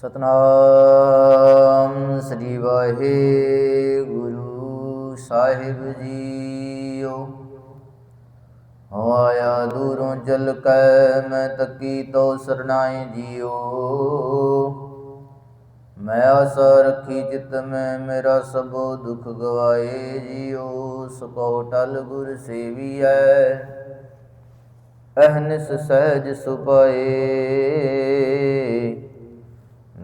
ਸਤਨਾਮ। ਸ੍ਰੀ ਵਾਹਿਗੁਰੂ ਸਾਹਿਬ ਜੀਓ। ਹਵਾਇਆ ਦੂਰੋਂ ਜਲ ਕੈ, ਮੈਂ ਤੱਕੀ ਤੋ ਸਰਨਾਏ ਜੀਓ। ਮੈਂ ਆਸ ਰੱਖੀ ਚਿਤ ਮੈਂ, ਮੇਰਾ ਸਭੋ ਦੁਖ ਗਵਾਏ ਜੀਓ। ਸਕੋ ਟਲ ਗੁਰ ਸੇਵੀਐ, ਅਹਨਿਸ ਸਹਿਜ ਸੁਪਾਏ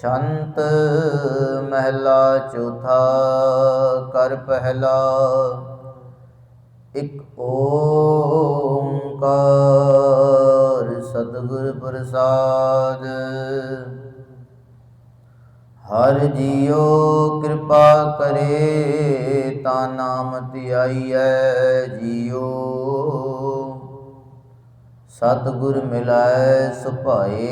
ਸ਼ੰਤ ਮਹਿਲਾ ਚੌਥਾ ਕਰ ਪਹਿਲਾ, ਇਕ ਓੰਕਾਰ ਸਤਿਗੁਰ ਪ੍ਰਸਾਦ। ਹਰ ਜੀਓ ਕਿਰਪਾ ਕਰੇ, ਤਾ ਨਾਮ ਧਿਆਈਐ ਜੀਓ ਸਤਿਗੁਰ ਮਿਲਾਏ ਸੁਭਾਏ,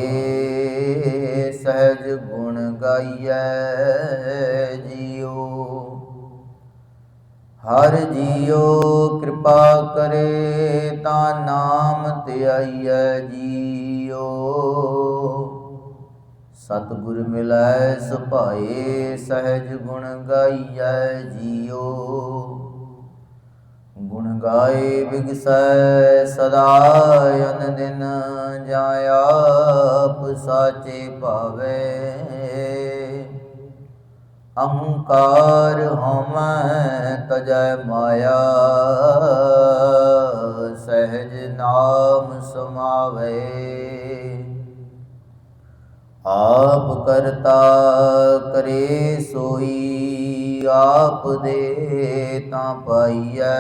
ਸਹਿਜ ਗੁਣ ਗਾਈਐ ਜੀਓ ਹਰ ਜੀਓ ਕਿਰਪਾ ਕਰੇ, ਤਾਂ ਨਾਮ ਧਿਆਈਐ ਜੀਓ ਸਤਿਗੁਰ ਮਿਲਾਏ ਸੁਭਾਏ, ਸਹਿਜ ਗੁਣ ਗਾਈਐ ਜੀਓ ਗੁਣ ਗਾਏ ਵਿਗਸੈ ਸਦਾ ਅਨ ਦਿਨ ਜਾਇਆਪ ਸਾਚੇ ਭਾਵੇ। ਅਹੰਕਾਰ ਹਮੈ ਤਜੈ ਮਾਇਆ, ਸਹਿਜ ਨਾਮ ਸਮਾਵੇ। ਆਪ ਕਰਤਾ ਕਰੇ ਸੋਈ ਆਪ ਦੇ ਤਾਂ ਪਾਈਐ।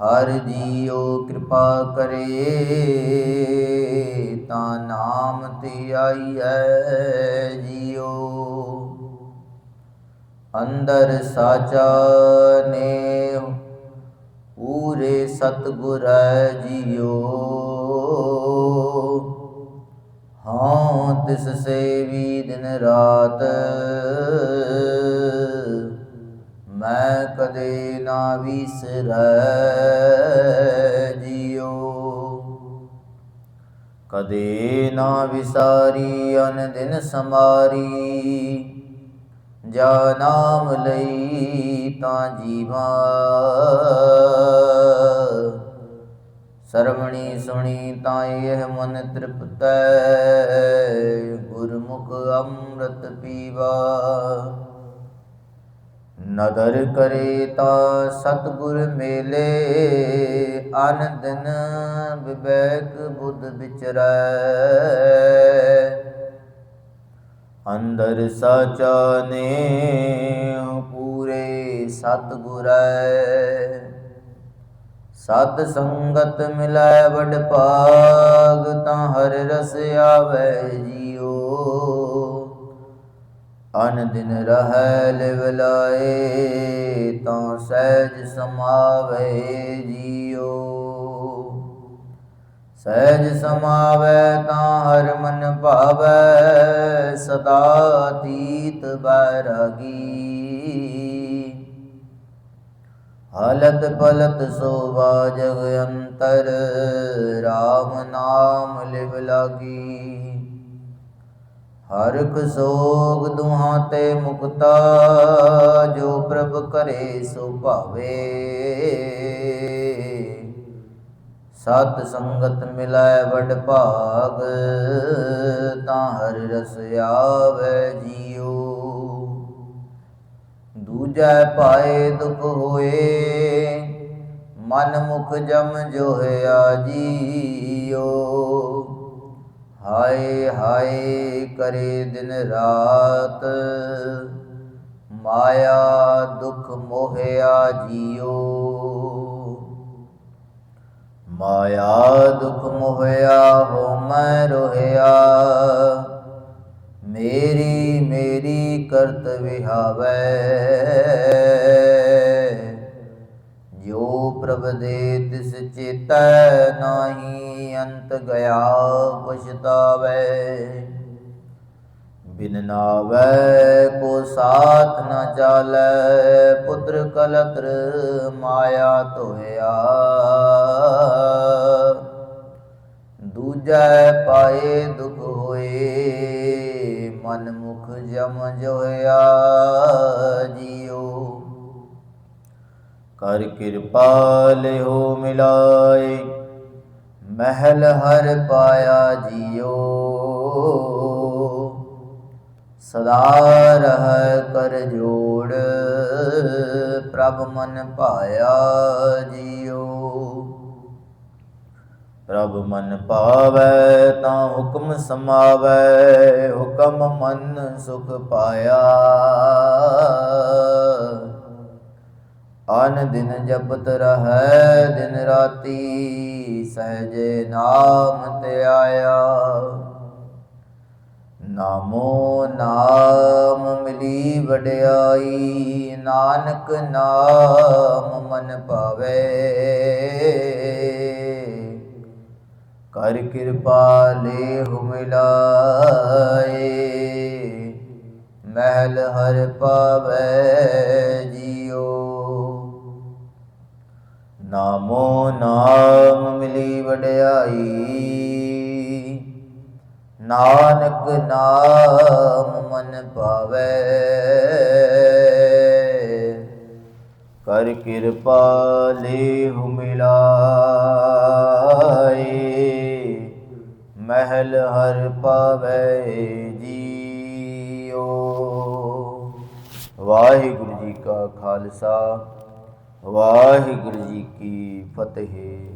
ਹਰ ਜੀਉ ਕਿਰਪਾ ਕਰੇ, ਤਾਂ ਨਾਮ ਤੇ ਆਈਐ ਜੀਉ। ਅੰਦਰ ਸਾਚਾ ਨੇ ਪੂਰੇ ਸਤਿਗੁਰ ਜੀਓ ਹਾਂ ਤਿਸ ਸੇਵੀ ਦਿਨ ਰਾਤ। ਮੈਂ ਕਦੇ ਨਾ ਵਿਸਰੈ ਜੀਓ ਕਦੇ ਨਾ ਵਿਸਾਰੀ, ਅਨ ਦਿਨ ਸਮਾਰੀ ਜਾ ਨਾਮ ਲਈ ਤਾਂ ਜੀਵਾ। ਸਰਵਣੀ ਸੁਣੀ ਤਾਂ ਇਹ ਮਨ ਤ੍ਰਿਪਤੈ। ਅੰਮ੍ਰਿਤ ਪੀਵਾ ਨਦਰ ਕਰੇ ਤਾਂ ਸਤਗੁਰ ਮੇਲੇ ਅਨ ਦਿਨ ਵਿਵੇਕ ਬੁੱਧ ਵਿਚਰੈ। ਅੰਦਰ ਸਾਚਾ ਨੇ ਪੂਰੇ ਸਤਗੁਰੈ। ਸਤ ਸੰਗਤ ਮਿਲੈ ਵਡ ਭਾਗ ਤਾਂ ਹਰ ਰਸ ਆਵੈ ਜੀਓ। ਅਨ ਦਿਨ ਰਹੈ ਲਿਵ ਲਾਏ, ਤਾਂ ਸਹਿਜ ਸਮਾਵੇ ਜੀਓ। ਸਹਿਜ ਸਮਾਵੇ ਤਾਂ ਹਰ ਮਨ ਭਾਵੈ, ਸਦਾ ਤੀਤ ਬੈਰਾਗੀ। ਹਲਤ ਪਲਤ ਸੋਵਾ ਜਗ ਅੰਤਰ RAM ਨਾਮ ਲਿਵ ਲਾਗੀ। ਹਰਕ ਸੋਗ ਦੁਹਾਂ ਤੇ ਮੁਕਤਾ, ਜੋ ਪ੍ਰਭ ਕਰੇ ਸੋ ਭਾਵੇ। ਸਤ ਸੰਗਤ ਮਿਲੈ ਵਡ ਭਾਗ, ਤਾਂ ਹਰ ਰਸ ਆਵੇ ਜੀਓ ਦੂਜੈ ਪਾਏ ਦੁਖ ਹੋਏ, ਮਨ ਮੁਖ ਜਮ ਜੋ ਜੋਹਿਆ ਜੀਓ ਹਾਏ ਹਾਏ ਕਰੇ ਦਿਨ ਰਾਤ। ਮਾਇਆ ਦੁਖ ਮੋਹਿਆ ਜੀਓ। ਮਾਇਆ ਦੁਖ ਮੋਹਿਆ ਹੋ ਮੈਂ ਰੋਹਿਆ। ਕਰਤ ਵਿਹਾਵੈ। ਪ੍ਰਭ ਦੇ ਤਿਸ ਚੇਤੈ ਨਾਹੀ ਅੰਤ ਗਿਆ ਪਛਤਾਵੈ। ਬਿਨ ਨਾਵੈ ਕੋ ਸਾਥ ਨ ਚਾਲੈ, ਪੁੱਤਰ ਕਲਤਰ ਮਾਇਆ ਧੋਇਆ। ਦੂਜੈ ਪਾਏ ਦੁਖ ਹੋਏ ਮਨ ਮੁਖ ਜਮ ਜੋਇਆ। ਜੀਓ ਕਰ ਕਿਰਪਾ ਲਿਓ ਮਿਲਾਏ। ਮਹਿਲ ਹਰ ਪਾਇਆ ਜੀਓ। ਸਦਾ ਰਹਿ ਕਰ ਜੋੜ, ਪ੍ਰਭ ਮਨ ਪਾਇਆ ਜੀਓ। ਪ੍ਰਭ ਮਨ ਪਾਵੈ ਤਾਂ ਹੁਕਮ ਸਮਾਵੈ, ਹੁਕਮ ਮਨ ਸੁਖ ਪਾਇਆ। ਅਨ ਦਿਨ ਜਪਤ ਰਹੈ, ਦਿਨ ਰਾਤੀ ਸਹਜੇ ਨਾਮ ਤੇ ਆਇਆ। ਨਾਮੋ ਨਾਮ ਮਿਲੀ ਵਡਿਆਈ, ਨਾਨਕ ਨਾਮ ਮਨ ਪਾਵੇ। ਕਰ ਕਿਰਪਾ ਲੇਹੁ ਮਿਲਾਏ, ਮਹਿਲ ਹਰ ਪਾਵੇ। ਨਾਨਕ ਨਾਮ ਮਨ ਪਾਵੇ ਕਰ ਕਿਰਪਾ ਲੇਹੁ ਮਿਲਾਏ, ਮਹਿਲ ਹਰ ਪਾਵੇ ਜੀਓ। ਵਾਹਿਗੁਰੂ ਜੀ ਕਾ ਖਾਲਸਾ, ਵਾਹਿਗੁਰੂ ਜੀ ਕੀ ਫਤਿਹ।